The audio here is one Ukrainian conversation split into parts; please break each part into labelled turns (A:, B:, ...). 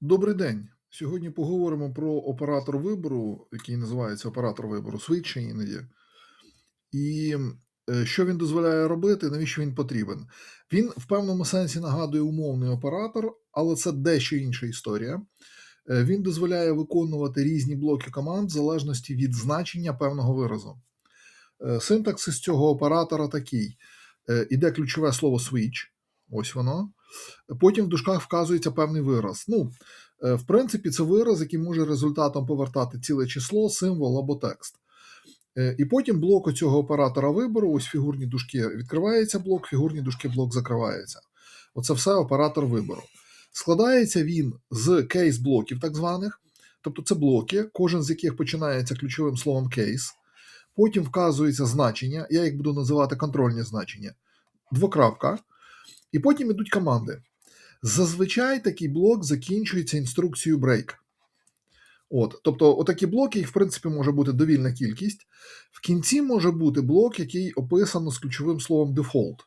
A: Добрий день. Сьогодні поговоримо про оператор вибору, який називається оператор вибору Switch іноді. І е, що він дозволяє робити, навіщо він потрібен? Він в певному сенсі нагадує умовний оператор, але це дещо інша історія. Е, Він дозволяє виконувати різні блоки команд в залежності від значення певного виразу. Е, Синтаксис цього оператора такий: іде ключове слово switch, ось воно. Потім в дужках вказується певний вираз. Ну, е, в принципі, це вираз, який може результатом повертати ціле число, символ або текст. Е, І потім блок цього оператора вибору, ось фігурні дужки, відкривається блок, фігурні дужки блок закривається. Оце все оператор вибору. Складається він з кейс-блоків, так званих. Тобто це блоки, кожен з яких починається ключовим словом кейс. Потім вказується значення, я їх буду називати контрольні значення, двокрапка, і потім ідуть команди. Зазвичай такий блок закінчується інструкцією break. От, тобто, отакі блоки, їх в принципі може бути довільна кількість. В кінці може бути блок, який описано з ключовим словом default.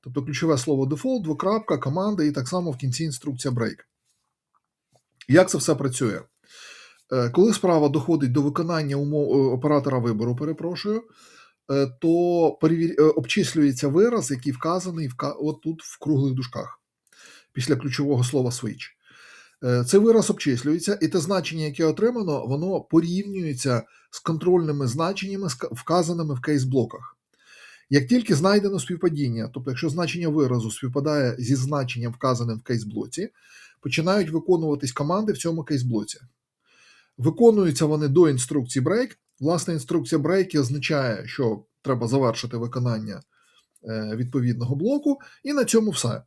A: Тобто ключове слово default, двокрапка, команда, і так само в кінці інструкція break. Як це все працює? Е, Коли справа доходить до виконання умов е, оператора вибору, перепрошую, то перевір... е, обчислюється вираз, який вказаний вка... от тут в круглих дужках після ключового слова switch. Е, Цей вираз обчислюється, і те значення, яке отримано, воно порівнюється з контрольними значеннями, вказаними в кейс-блоках. Як тільки знайдено співпадіння, тобто якщо значення виразу співпадає зі значенням, вказаним в кейс-блоці, починають виконуватись команди в цьому кейс-блоці. Виконуються вони до інструкції break. Власне, інструкція break означає, що треба завершити виконання е, відповідного блоку, і на цьому все.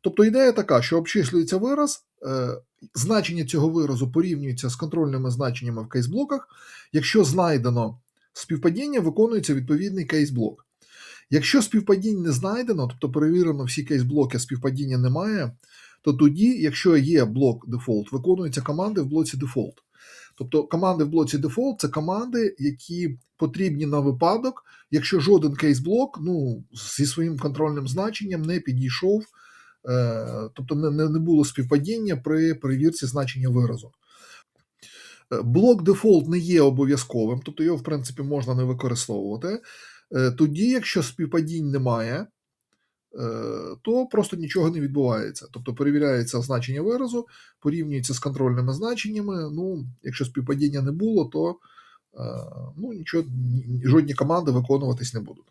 A: Тобто ідея така, що обчислюється вираз, е, значення цього виразу порівнюється з контрольними значеннями в кейс-блоках. Якщо знайдено співпадіння, виконується відповідний кейс-блок. Якщо співпадінь не знайдено, тобто перевірено всі кейс-блоки, співпадіння немає, то тоді, якщо є блок default, виконуються команди в блоці default. Тобто команди в блоці default це команди, які потрібні на випадок, якщо жоден кейс-блок ну, зі своїм контрольним значенням не підійшов, е, тобто не, не, було співпадіння при перевірці значення виразу. Е, Блок default не є обов'язковим, тобто його, в принципі, можна не використовувати. Е, Тоді, якщо співпадінь немає, то просто нічого не відбувається. Тобто перевіряється значення виразу, порівнюється з контрольними значеннями. Ну, якщо співпадіння не було, то е, ну, нічого, жодні команди виконуватись не будуть.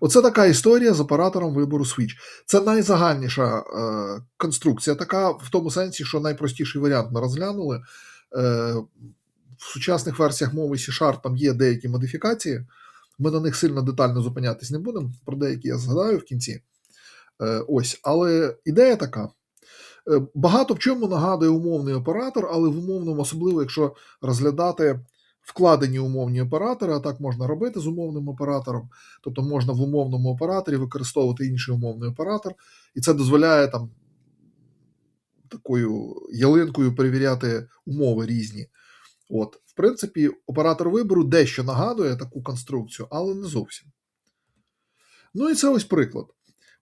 A: Оце така історія з оператором вибору switch. Це найзагальніша е, конструкція, така в тому сенсі, що найпростіший варіант ми розглянули. Е, в сучасних версіях мови C-Sharp там є деякі модифікації. Ми на них сильно детально зупинятись не будемо. Про деякі я згадаю в кінці. Е, ось, але ідея така. Е, Багато в чому нагадує умовний оператор, але в умовному, особливо якщо розглядати вкладені умовні оператори, а так можна робити з умовним оператором. Тобто можна в умовному операторі використовувати інший умовний оператор, і це дозволяє там такою ялинкою перевіряти умови різні. От, в принципі, оператор вибору дещо нагадує таку конструкцію, але не зовсім. Ну і це ось приклад.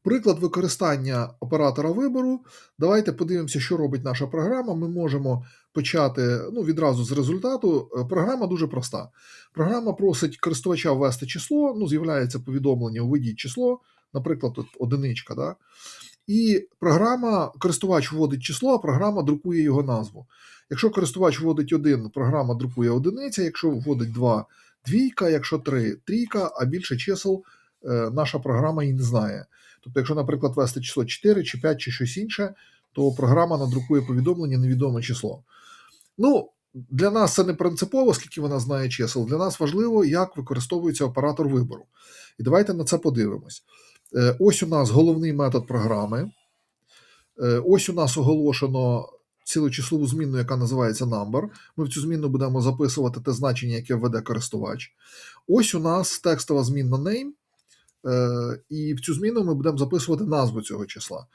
A: Приклад використання оператора вибору. Давайте подивимося, що робить наша програма. Ми можемо почати ну, відразу з результату. Е, Програма дуже проста. Програма просить користувача ввести число, ну, з'являється повідомлення, введіть число, наприклад, тут одиничка. Да? І програма, користувач вводить число, а програма друкує його назву. Якщо користувач вводить один, програма друкує одиниця, якщо вводить два двійка, якщо три трійка, а більше чисел е, наша програма і не знає. Тобто, якщо, наприклад, ввести число 4 чи 5 чи щось інше, то програма надрукує повідомлення невідоме число. Ну, для нас це не принципово, скільки вона знає чисел. Для нас важливо, як використовується оператор вибору. І давайте на це подивимось. Е, Ось у нас головний метод програми. Е, Ось у нас оголошено цілу числову змінну, яка називається number. Ми в цю змінну будемо записувати те значення, яке введе користувач. Ось у нас текстова змінна name. Е, І в цю зміну ми будемо записувати назву цього числа.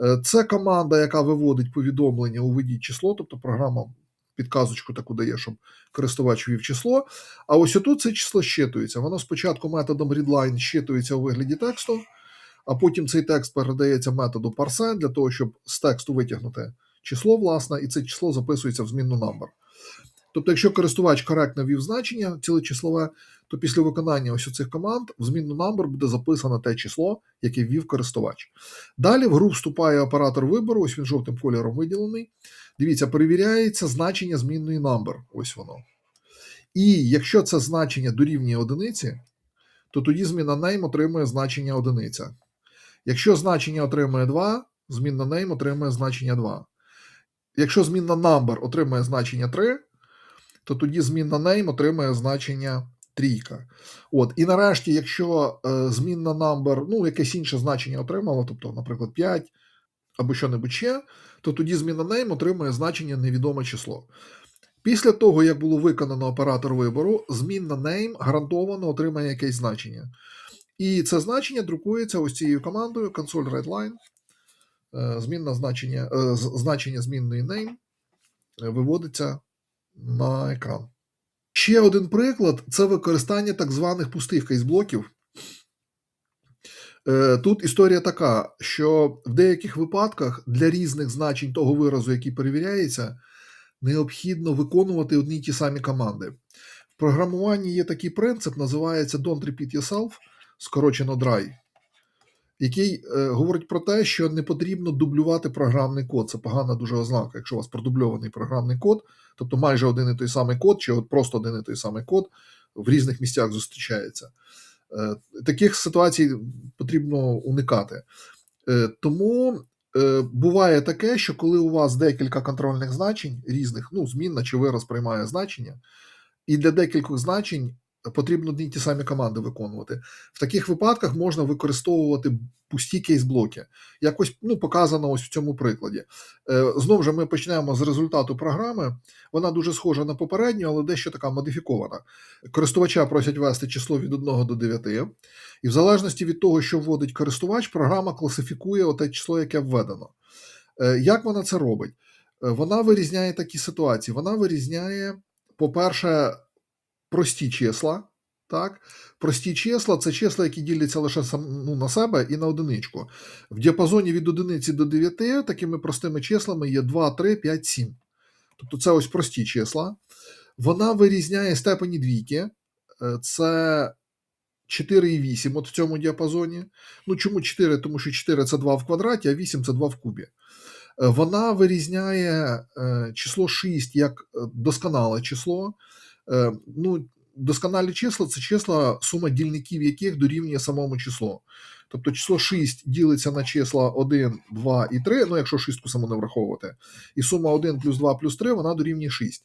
A: Е, Це команда, яка виводить повідомлення у виді число, тобто програма підказочку таку дає, щоб користувач ввів число. А ось отут це число щитується. Воно спочатку методом readline щитується у вигляді тексту, а потім цей текст передається методу parse для того, щоб з тексту витягнути число, власне, і це число записується в змінну number. Тобто, якщо користувач коректно ввів значення цілечислове, то після виконання ось цих команд в змінну number буде записано те число, яке ввів користувач. Далі в гру вступає оператор вибору, ось він жовтим кольором виділений. Дивіться, перевіряється значення змінної number. Ось воно. І якщо це значення дорівнює одиниці, то тоді зміна name отримує значення одиниця. Якщо значення отримує 2, змінна name отримує значення 2. Якщо змінна number отримує значення 3, то тоді змінна name отримує значення трійка. От, і нарешті, якщо е, змінна number, ну, якесь інше значення отримала, тобто, наприклад, 5 або що-небудь ще, то тоді зміна name отримує значення невідоме число. Після того, як було виконано оператор вибору, змінна name гарантовано отримає якесь значення. І це значення друкується ось цією командою console readline. Е, Змінна значення, е, значення змінної name виводиться на екран. Ще один приклад це використання так званих пустих кейсблоків. Е, Тут історія така, що в деяких випадках для різних значень того виразу, який перевіряється, необхідно виконувати одні й ті самі команди. В програмуванні є такий принцип, називається Don't repeat yourself, скорочено DRY, який е, говорить про те, що не потрібно дублювати програмний код. Це погана дуже ознака, якщо у вас продубльований програмний код, тобто майже один і той самий код, чи от просто один і той самий код в різних місцях зустрічається. Е, Таких ситуацій потрібно уникати. Е, Тому е, буває таке, що коли у вас декілька контрольних значень різних, ну, змінна чи вираз приймає значення, і для декількох значень потрібно ті самі команди виконувати. В таких випадках можна використовувати пусті кейс-блоки. Якось ну, показано ось в цьому прикладі. Е, Знову ж ми почнемо з результату програми. Вона дуже схожа на попередню, але дещо така модифікована. Користувача просять ввести число від 1 до 9, і в залежності від того, що вводить користувач, програма класифікує оте число, яке введено. Е, Як вона це робить? Е, Вона вирізняє такі ситуації. Вона вирізняє, по-перше, прості числа. Так? Прості числа це числа, які діляться лише сам, ну, на себе і на одиничку. В діапазоні від одиниці до 9 такими простими числами є 2, 3, 5, 7. Тобто це ось прості числа. Вона вирізняє степені двійки. Е, Це 4 і 8 от в цьому діапазоні. Ну чому 4? Тому що 4 це 2 в квадраті, а 8 це 2 в кубі. Е, Вона вирізняє е, число 6 як досконале число. Е, Ну, досконалі числа це числа, сума дільників яких дорівнює самому числу. Тобто число 6 ділиться на числа 1, 2 і 3, ну якщо шістку саму не враховувати, і сума 1 плюс 2 плюс 3 вона дорівнює 6.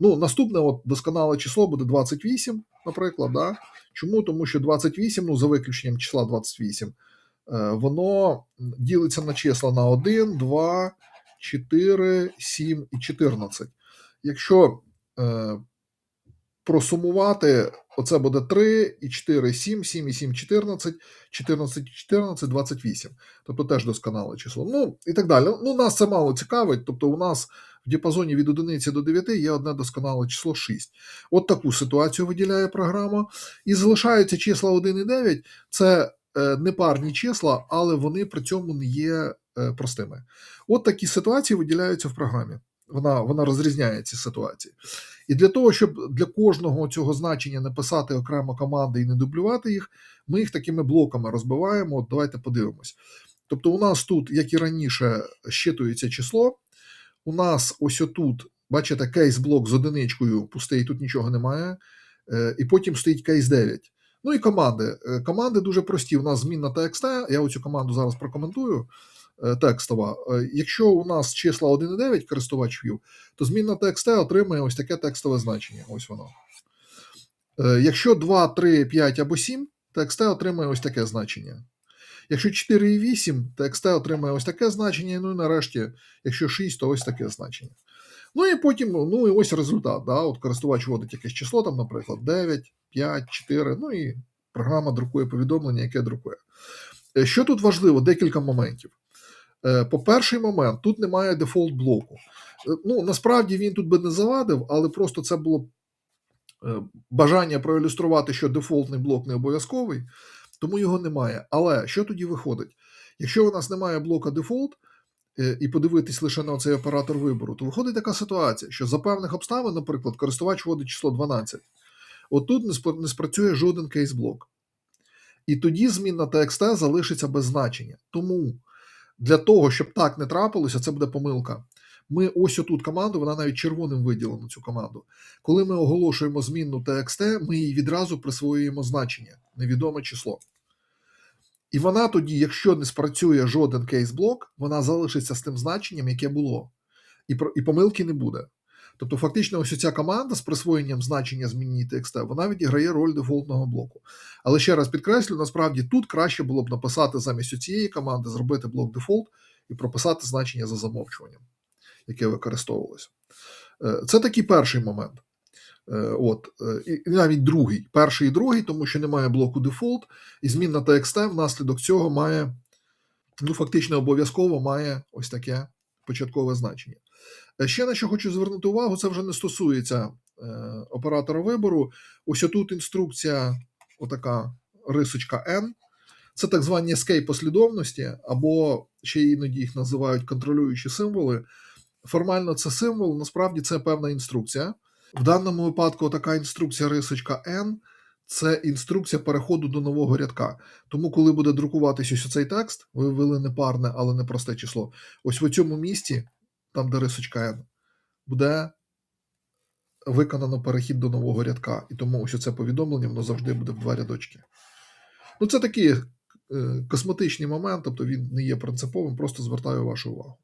A: Ну, наступне от, досконале число буде 28, наприклад. Да? Чому? Тому що 28, ну, за виключенням числа 28, е, воно ділиться на числа на 1, 2, 4, 7 і 14. Якщо е, просумувати, оце буде 3 і 4, 7, 7 і 7, 14, 14 14, 28. Тобто теж досконале число. Ну і так далі. Ну, нас це мало цікавить. Тобто, у нас в діапазоні від 1 до 9 є одне досконале число 6. От таку ситуацію виділяє програма. І залишаються числа 1 і 9. Це е, непарні числа, але вони при цьому не є е, простими. От такі ситуації виділяються в програмі. Вона, вона розрізняє ці ситуації. І для того, щоб для кожного цього значення написати окремо команди і не дублювати їх, ми їх такими блоками розбиваємо. От давайте подивимось. Тобто, у нас тут, як і раніше, щитується число. У нас ось отут, бачите, кейс-блок з одиничкою пустий, тут нічого немає. Е, І потім стоїть кейс 9. Ну і команди. Е, Команди дуже прості. У нас змінна TXT. Я оцю команду зараз прокоментую. Е, Текстова. Е, Якщо у нас числа 1 і 9 користувач ввів, то змінна TXT отримує ось таке текстове значення. Ось воно. Е, Якщо 2, 3, 5 або 7, TXT отримує ось таке значення. Якщо 4 і 8, TXT отримує ось таке значення. Ну і нарешті, якщо 6, то ось таке значення. Ну і потім, ну і ось результат. Да? От користувач вводить якесь число, там, наприклад, 9, 5, 4, ну і програма друкує повідомлення, яке друкує. Що тут важливо? Декілька моментів. Е, По перший момент, тут немає дефолт блоку. Е, Ну, насправді він тут би не завадив, але просто це було е, бажання проілюструвати, що дефолтний блок не обов'язковий, тому його немає. Але що тоді виходить? Якщо у нас немає блока дефолт, і подивитись лише на цей оператор вибору, то виходить така ситуація, що за певних обставин, наприклад, користувач вводить число 12. Отут не спрацює жоден кейс-блок. І тоді змінна TXT залишиться без значення. Тому для того, щоб так не трапилося, це буде помилка. Ми ось отут команду, вона навіть червоним виділена цю команду. Коли ми оголошуємо змінну TXT, ми їй відразу присвоюємо значення, невідоме число. І вона тоді, якщо не спрацює жоден кейс-блок, вона залишиться з тим значенням, яке було. І, і помилки не буде. Тобто, фактично, ось ця команда з присвоєнням значення змінній TXT, вона відіграє роль дефолтного блоку. Але ще раз підкреслю, насправді тут краще було б написати замість цієї команди, зробити блок дефолт і прописати значення за замовчуванням, яке використовувалося. Е, Це такий перший момент. Е, От, е, і навіть другий, перший і другий, тому що немає блоку дефолт, і змінна TXT внаслідок цього має, ну фактично обов'язково має ось таке початкове значення. Е, Ще на що хочу звернути увагу, це вже не стосується е, оператора вибору. Ось отут інструкція, отака рисочка N. Це так звані escape послідовності, або ще іноді їх називають контролюючі символи. Формально це символ, насправді це певна інструкція. В даному випадку така інструкція рисочка N це інструкція переходу до нового рядка. Тому, коли буде друкуватись ось цей текст, ви ввели не парне, але не просте число. Ось в цьому місці, там де рисочка N, буде виконано перехід до нового рядка. І тому ось це повідомлення воно завжди буде в два рядочки. Ну, це такий е, косметичний момент, тобто він не є принциповим, просто звертаю вашу увагу.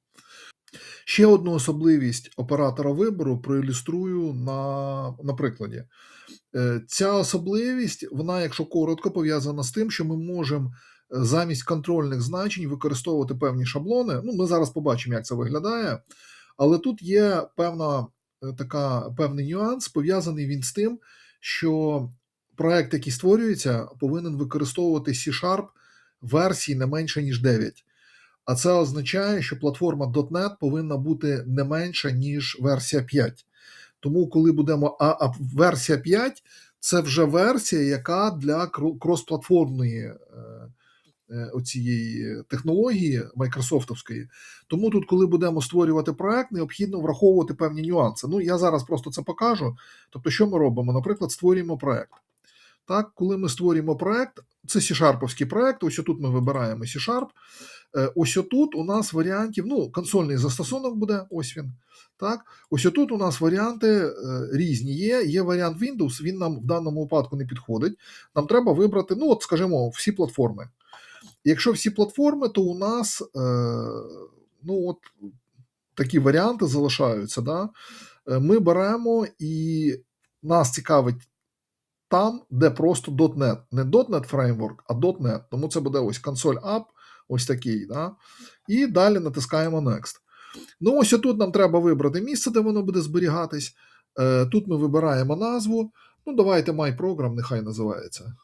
A: Ще одну особливість оператора вибору проілюструю на, на прикладі. Е, Ця особливість, вона, якщо коротко, пов'язана з тим, що ми можемо замість контрольних значень використовувати певні шаблони. Ну, ми зараз побачимо, як це виглядає. Але тут є певна е, така, певний нюанс, пов'язаний він з тим, що проект, який створюється, повинен використовувати C-Sharp версій не менше, ніж 9. А це означає, що платформа .NET повинна бути не менша, ніж версія 5. Тому, коли будемо. А, а версія 5 це вже версія, яка для кро- кросплатформної е, оцієї технології майкрософтовської. Тому тут, коли будемо створювати проект, необхідно враховувати певні нюанси. Ну, я зараз просто це покажу. Тобто, що ми робимо? Наприклад, створюємо проект. Так, коли ми створюємо проект, це C-Sharpівський проект. Ось тут ми вибираємо C-Sharp. Е, Ось отут у нас варіантів, ну, консольний застосунок буде, ось він. Так, ось отут у нас варіанти е, різні є. Є варіант Windows, він нам в даному випадку не підходить. Нам треба вибрати, ну, от, скажімо, всі платформи. Якщо всі платформи, то у нас е, ну, от, такі варіанти залишаються. Да? Е, Ми беремо і нас цікавить там, де просто .NET. Не .NET Framework, а .NET. Тому це буде ось консоль App, ось такий. Да? І далі натискаємо Next. Ну, ось тут нам треба вибрати місце, де воно буде зберігатись. Е, Тут ми вибираємо назву. Ну, давайте MyProgram, нехай називається.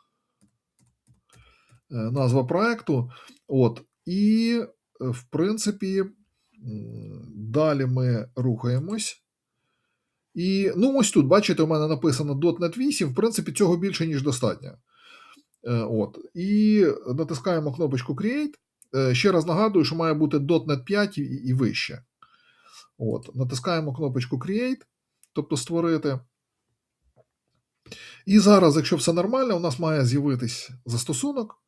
A: Е, Назва проекту. От. І, е, в принципі, далі ми рухаємось. І ну, ось тут, бачите, у мене написано .NET 8, в принципі, цього більше, ніж достатньо. Е, От. І натискаємо кнопочку Create. Е, Ще раз нагадую, що має бути .NET 5 і, і вище. От. Натискаємо кнопочку Create, тобто створити. І зараз, якщо все нормально, у нас має з'явитись застосунок.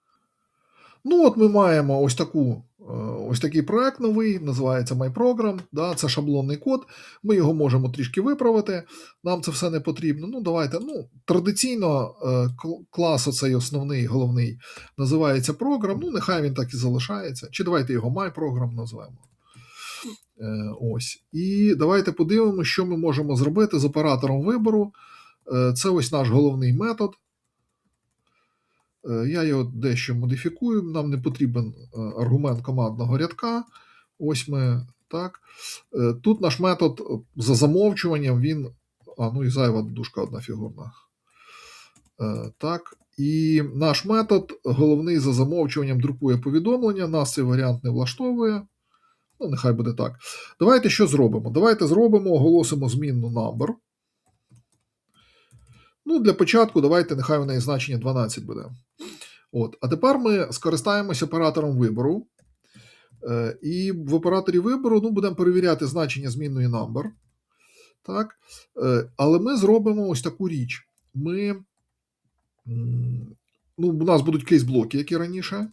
A: Ну, от ми маємо ось таку, е, ось такий проект новий, називається MyProgram. Да, це шаблонний код. Ми його можемо трішки виправити. Нам це все не потрібно. Ну, давайте. Ну, традиційно е, клас, оцей основний, головний, називається Program. Ну, нехай він так і залишається. Чи давайте його MyProgram назвемо. Е, Ось. І давайте подивимося, що ми можемо зробити з оператором вибору. Це ось наш головний метод. Е, Я його дещо модифікую. Нам не потрібен е, аргумент командного рядка. Ось ми так. Е, Тут наш метод за замовчуванням він. А, ну і зайва дужка одна фігурна. Так. І наш метод головний за замовчуванням друкує повідомлення. Нас цей варіант не влаштовує. Ну, нехай буде так. Давайте що зробимо? Давайте зробимо, оголосимо змінну number. Ну, для початку давайте, нехай в неї значення 12 буде. От. А тепер ми скористаємося оператором вибору. Е, І в операторі вибору ну, будемо перевіряти значення змінної number. Так? Е, Але ми зробимо ось таку річ. Ми, ну, у нас будуть кейс-блоки, як і раніше.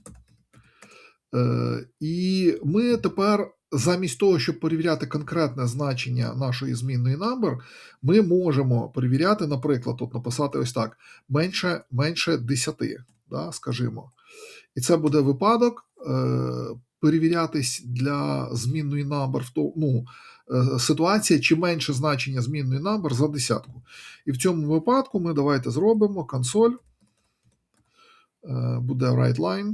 A: Е, І ми тепер, замість того, щоб перевіряти конкретне значення нашої змінної number, ми можемо перевіряти, наприклад, тут написати ось так: менше, менше 10, да, скажімо. І це буде випадок е, перевірятись для змінної number в то, ну, е, ситуація, чи менше значення змінної number за десятку. І в цьому випадку ми давайте зробимо консоль, е, буде writeLine.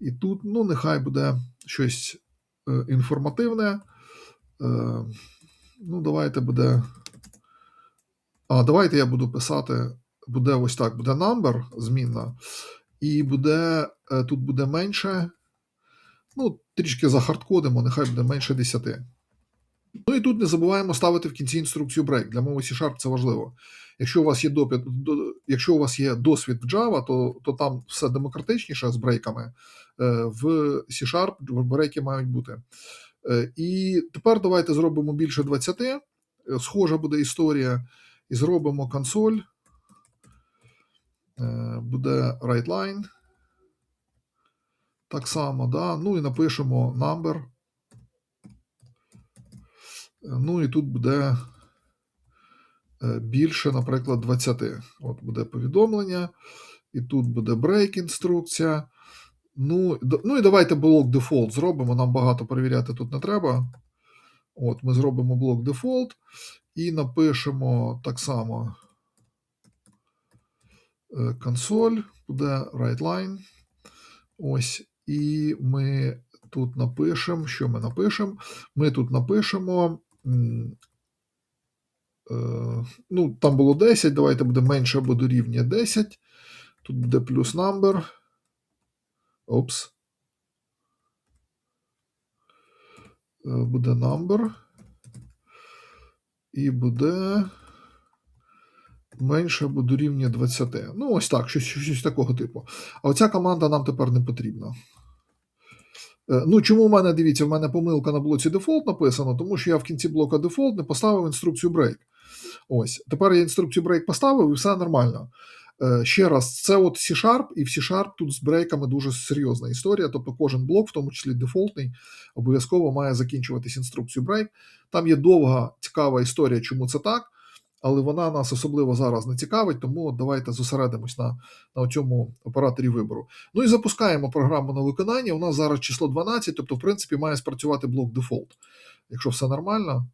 A: І тут, ну, нехай буде щось інформативне. Е, ну, давайте буде. А, давайте я буду писати. Буде ось так: буде number змінна, і буде е, тут буде менше. Ну, трішки захардкодимо, нехай буде менше 10. Ну і тут не забуваємо ставити в кінці інструкцію break. Для мови C-Sharp це важливо. Якщо у вас є допит, до- якщо у вас є досвід в Java, то, то там все демократичніше з брейками. Е, В C-Sharp брейки мають бути. Е, І тепер давайте зробимо більше 20. Е, Схожа буде історія. І зробимо консоль. Буде writeLine. Так само, да. Ну і напишемо number. Ну і тут буде е, більше, наприклад, 20. От буде повідомлення, і тут буде break інструкція. Ну, ну і давайте блок default зробимо. Нам багато перевіряти тут не треба. От, ми зробимо блок default і напишемо так само е, консоль, буде writeLine. Ось, і ми тут напишемо, що ми напишемо? Ми тут напишемо. Е, Ну, там було 10, давайте буде менше або дорівнює 10. Тут буде плюс number. Опс. Е, Буде number. І буде менше або дорівнює 20. Ну, ось так, щось, щось такого типу. А оця команда нам тепер не потрібна. Е, Ну, чому в мене, дивіться, в мене помилка на блоці default написано, тому що я в кінці блока default не поставив інструкцію break. Ось. Тепер я інструкцію break поставив і все нормально. Е, Ще раз, це от C-Sharp, і в C-Sharp тут з брейками дуже серйозна історія. Тобто кожен блок, в тому числі дефолтний, обов'язково має закінчуватись інструкцію break. Там є довга, цікава історія, чому це так, але вона нас особливо зараз не цікавить, тому давайте зосередимось на, на цьому операторі вибору. Ну і запускаємо програму на виконання. У нас зараз число 12, тобто, в принципі, має спрацювати блок default. Якщо все нормально.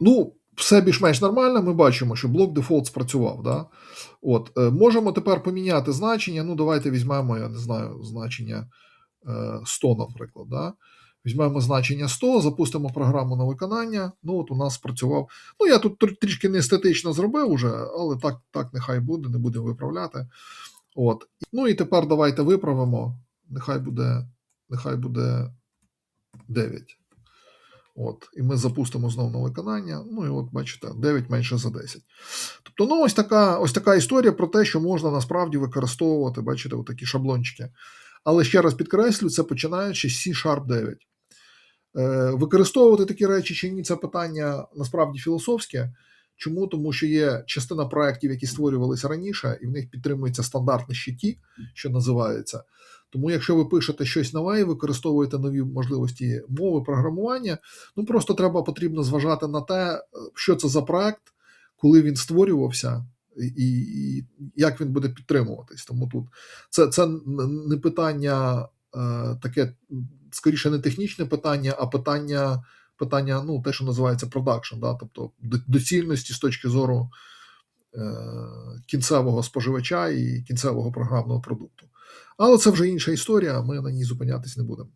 A: Ну, все більш-менш нормально. Ми бачимо, що блок default спрацював. Да? От, е, можемо тепер поміняти значення. Ну, давайте візьмемо, я не знаю, значення 100, наприклад. Да? Візьмемо значення 100, запустимо програму на виконання. Ну, от у нас спрацював. Ну, я тут трішки не естетично зробив уже, але так, так нехай буде, не будемо виправляти. От. Ну і тепер давайте виправимо. Нехай буде, нехай буде 9. От, і ми запустимо знову на виконання. Ну і от бачите, 9 менше за 10. Тобто, ну ось така, ось така історія про те, що можна насправді використовувати, бачите, такі шаблончики. Але ще раз підкреслю, це починаючи з C-Sharp 9. Е, використовувати такі речі чи ні, це питання насправді філософське. Чому? Тому що є частина проєктів, які створювалися раніше, і в них підтримується стандартне щиті, що називається. Тому, якщо ви пишете щось нове і використовуєте нові можливості мови програмування, ну просто треба потрібно зважати на те, е, що це за проект, коли він створювався, і, і як він буде підтримуватись. Тому тут це, це не питання е, таке, скоріше, не технічне питання, а питання, питання, ну, те, що називається продакшн, да? тобто доцільності з точки зору е, кінцевого споживача і кінцевого програмного продукту. Але це вже інша історія, ми на ній зупинятись не будемо.